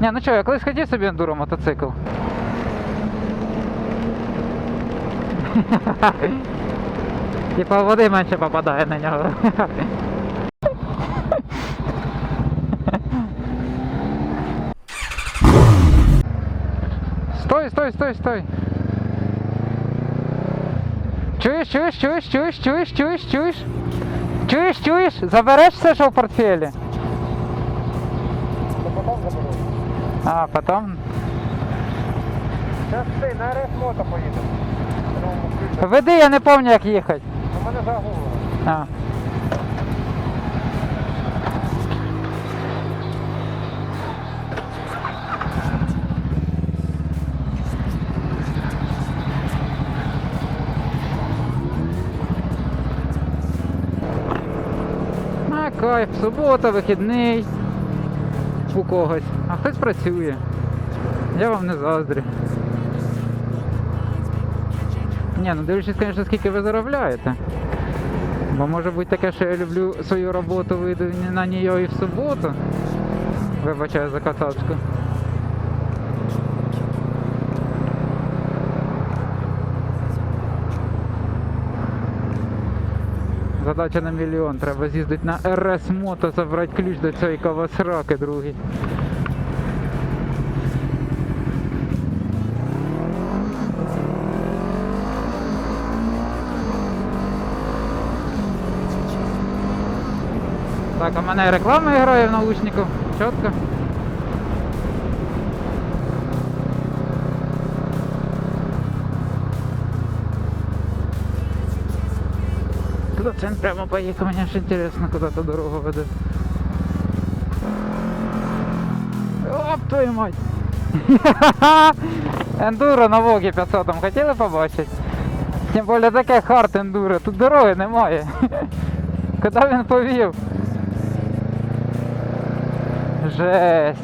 Ні, ну що, я колись хотів собі ендуро мотоцикл. Типа води менше попадає на нього. Стой, стой, стой, стой. Чуєш, чуєш, чуєш, чуєш, чуєш, чуєш, чуєш? Чуєш, чуєш? Забереш все, що в портфелі? А, потом. Зараз ти на РС мото поїдемо. Веди, я не пам'ятаю, як їхати. У мене загуло. А. А, кайф, субота, вихідний у когось, а хтось працює. Я вам не заздрю. Ні, ну дивлячись, звісно, скільки ви заробляєте. Бо може бути таке, що я люблю свою роботу, вийду на нього і в суботу. Вибачаю за кацацьку. Задача на мільйон. Треба з'їздити на РС Мото, забрати ключ до цієї кавасраки другий. Так, у мене реклама грає в наушнику. Чітко. Куда він прямо поїхав? Мені ж інтересно, куди та дорога веде. Оп, твою мать! Ендуро на Вогі 500 хотіли побачити? Тим більше таке хард ендуро, тут дороги немає. Куди він повів? Жесть.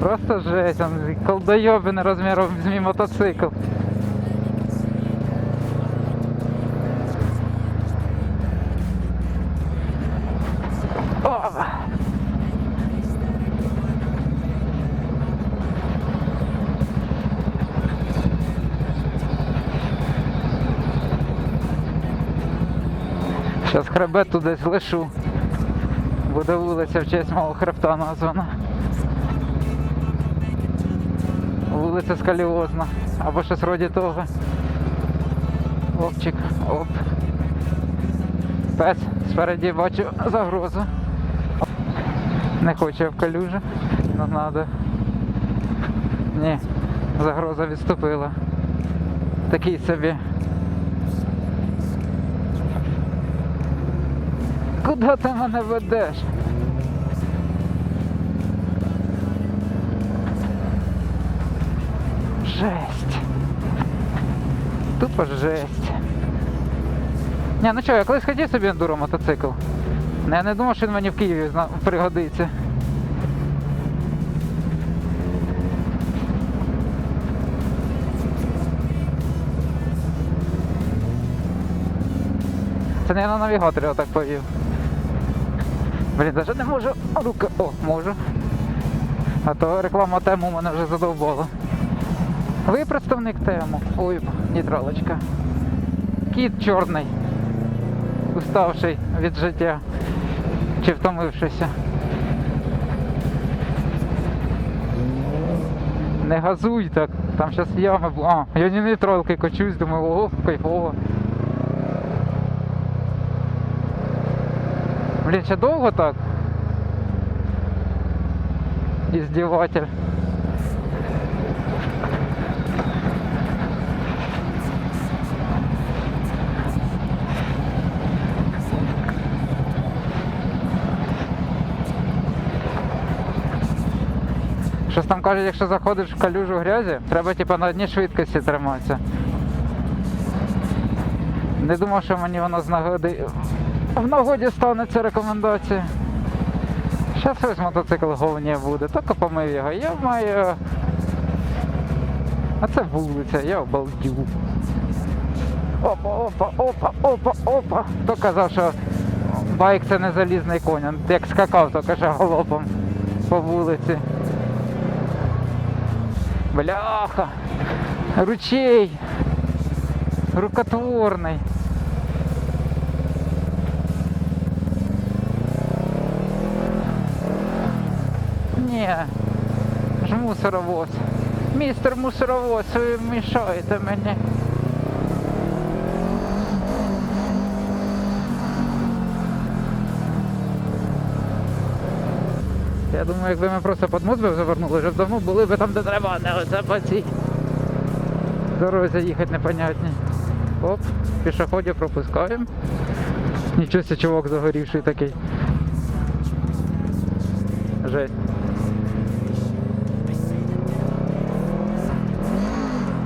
Просто жесть, он колдойобин розміром з мій мотоцикл. Зараз хребет туди лишу. Буде вулиця в честь мого хребта названа. Вулиця Скаліозна. Або щось вроді того. Опчик, оп. Пес, спереді бачу загрозу. Не хочу я в калюжу. Не надо. Ні, загроза відступила. Такий собі. Куди ти мене ведеш? Жесть. Тупо жесть. Ні, ну що, я колись хотів собі ендуро мотоцикл. Ну, Я не думав, що він мені в Києві пригодиться. Це не на навігаторі отак повів. Блін, навіть не можу. Рука. О, можу. А то реклама тему мене вже задовбала. Ви представник тему. Ой, нейтралочка. Кіт чорний. Уставший від життя. Чи втомившися. Не газуй так, там зараз ями бу- А, я не нейтралки качусь, думаю, о, кайфово. Блін, ще довго так? Издеватель. Щось там кажуть, якщо заходиш в калюжу грязі, треба типу на одній швидкості триматися. Не думав, що мені воно з нагоди в нагоді стане ця рекомендація. Зараз ось мотоцикл говні буде, тільки помив його. Я маю. А це вулиця, я обалдів. Опа, опа, опа, опа, опа. Хто казав, що байк це не залізний конь, як скакав, то каже галопом. по вулиці. Бляха. Ручей. Рукотворний. Ні. Ж мусоровоз. Містер мусоровоз, ви мішаєте мені. Я думаю, якби ми просто під би завернули, вже давно були б там, де треба, не оце по цій дорозі їхати непонятні. Оп, пішоходів пропускаємо. Нічого чувак загорівший такий. Жесть.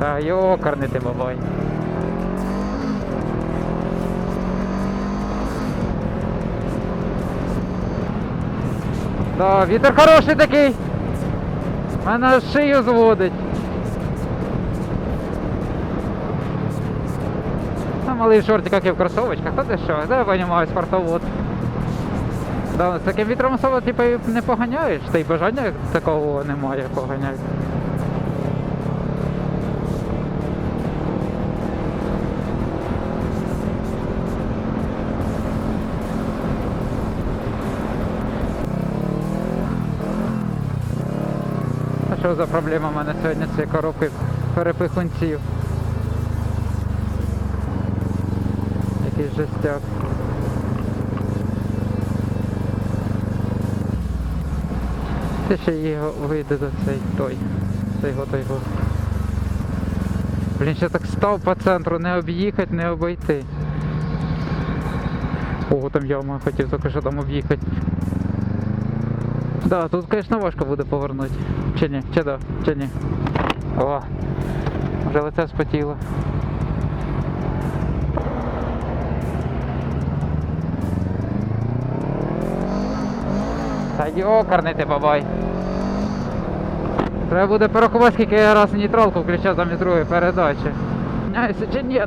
Та йокарний ти бабай. Да, вітер хороший такий. Мене шию зводить. А малий шортик, як і в кросовочках, та ти що? Де я розумію, спортовод. Да, з таким вітром особо типу, не поганяєш, та й бажання такого немає поганяти. Що за проблема в мене сьогодні з цією коробкою перепихунців? Якийсь жестяк. Ти ще його вийде до цей той. Цей го той го. Блін, ще так став по центру, не об'їхати, не обійти. Ого, там яма хотів тільки що там об'їхати. Да, тут, звісно, важко буде повернути. Чи ні? Чи да? Чи ні? О, вже лице спотіло. Та йокарний ти бабай. Треба буде порахувати, скільки я раз нейтралку включав замість другої передачі. Няйся чи ні?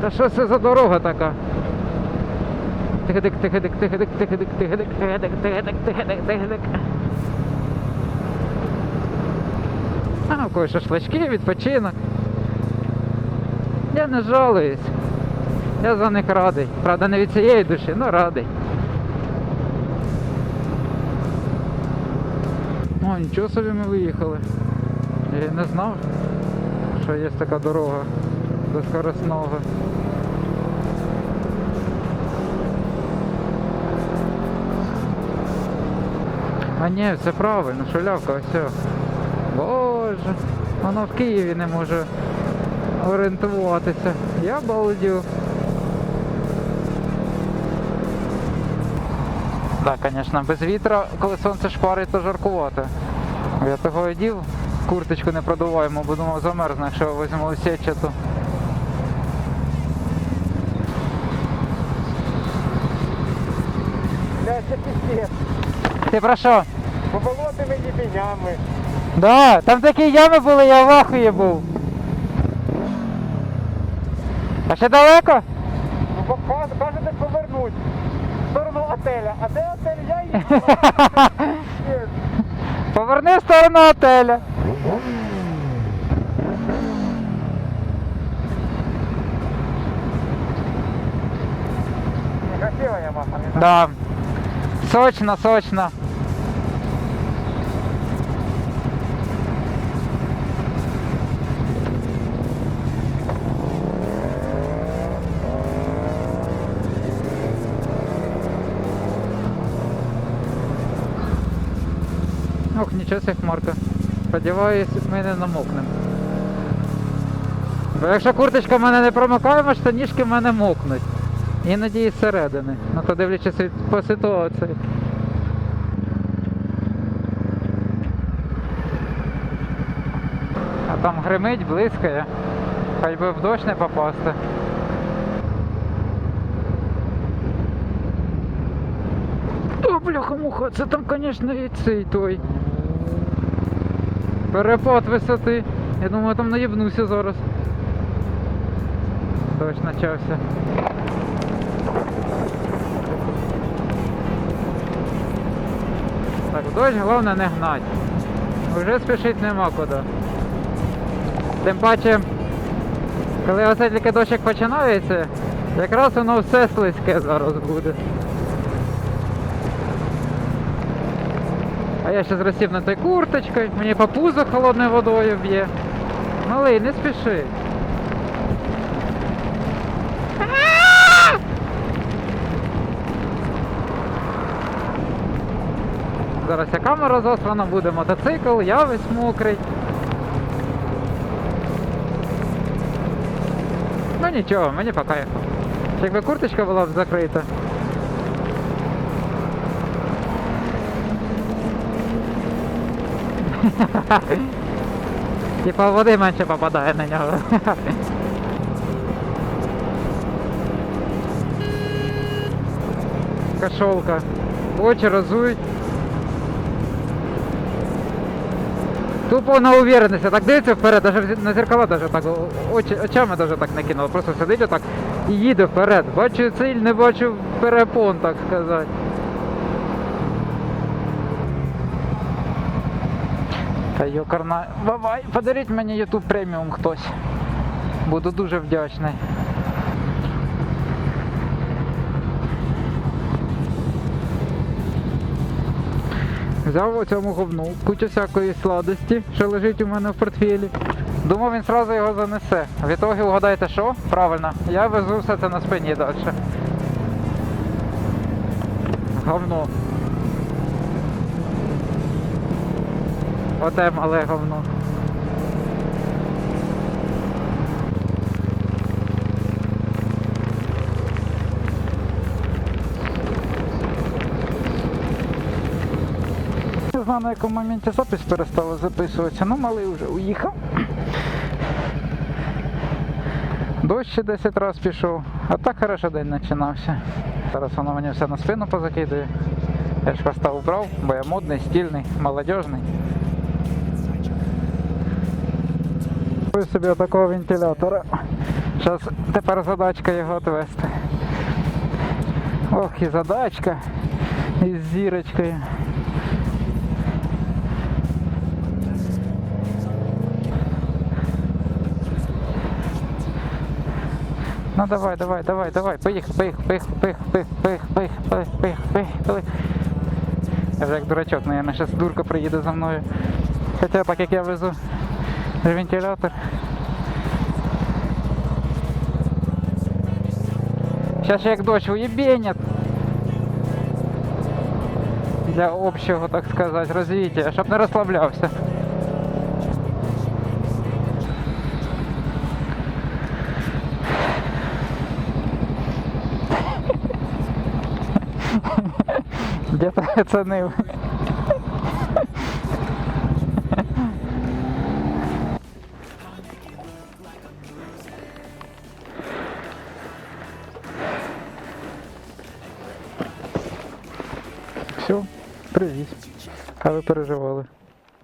Та що це за дорога така? Тихидик, тихидик, тихидик, тихидик, тихидик, тихидик, тихидик, тихидик, тихидик. А, у когось шашлички, відпочинок. Я не жалуюсь. Я за них радий. Правда, не від цієї душі, але радий. О, нічого собі ми виїхали. Я не знав, що є така дорога до скоростного. А ні, все правильно, шулявка, все. Боже, воно в Києві не може орієнтуватися. Я балдю. Так, звісно, без вітра, коли сонце шпарить, то жаркувато. Я того одів, курточку не продуваємо, бо думав замерзне, якщо візьму сетчату. Бля, це піздець. Ти про що? По болотами дібінями. Да, там такі ями були, я в ахуї був. А ще далеко? Ну, бо каже, кажете повернуть. В сторону отеля. А де отель? Я їду. Поверни в сторону отеля. Красива не знаю. Да. Сочно, сочно. Нічого хмарка. Сподіваюсь, ми не намокнемо. Бо якщо курточка в мене не промокаєма, то ніжки в мене мокнуть. Іноді і зсередини. Ну то дивлячись по ситуації. А там гримить, блискає. Хай би в дощ не попасти. О, бляха-муха, це там, звісно, і цей той. Перепад висоти. Я думаю, я там наїбнуся зараз. Дощ почався. Так, дощ, головне не гнать. Вже спішити нема куди. Тим паче, коли оце тільки дощик починається, якраз воно все слизьке зараз буде. А я ще з розсібнутою курточкою, мені по пузо холодною водою б'є. Малий, не спіши. Зараз ця камера заслана буде, мотоцикл, я весь мокрий. Ну нічого, мені по кайфу. Якби курточка була б закрита. Типа води менше попадає на нього. Кошолка. Очі розують. Тупо на уверенності, так дивиться вперед, даже на зеркала даже так, очі, очами даже так не просто сидить отак і їде вперед. Бачу ціль, не бачу перепон, так сказати. Та йокарна. Бабай, подаріть мені YouTube преміум хтось. Буду дуже вдячний. Взяв у цьому говну кучу всякої сладості, що лежить у мене в портфелі. Думав, він одразу його занесе. В ітогі угадайте що? Правильно, я везу все це на спині далі. Говно. Оте мале говно. Не знаю, на якому моменті запис перестала записуватися, ну малий вже уїхав. Дощ ще 10 разів пішов, а так хорошо день починався. Зараз воно мені все на спину позакидує. Я ж хвоста убрав, бо я модний, стильний, молодіжний. Купив собі такого вентилятора. Зараз тепер задачка його отвести. Ох, і задачка. Із зірочкою. Ну давай, давай, давай, давай, поїхав, поїхав, поїхав, поїхав, поїхав, поїхав, поїхав, поїхав, поїхав, поїхав. Я вже як дурачок, наверное, зараз дурка приїде за мною. Хоча так як я везу вентилятор. Сейчас як дощ уебенят. Для общего, так сказать, развития, щоб не розслаблявся. Где-то оценив. ви переживали.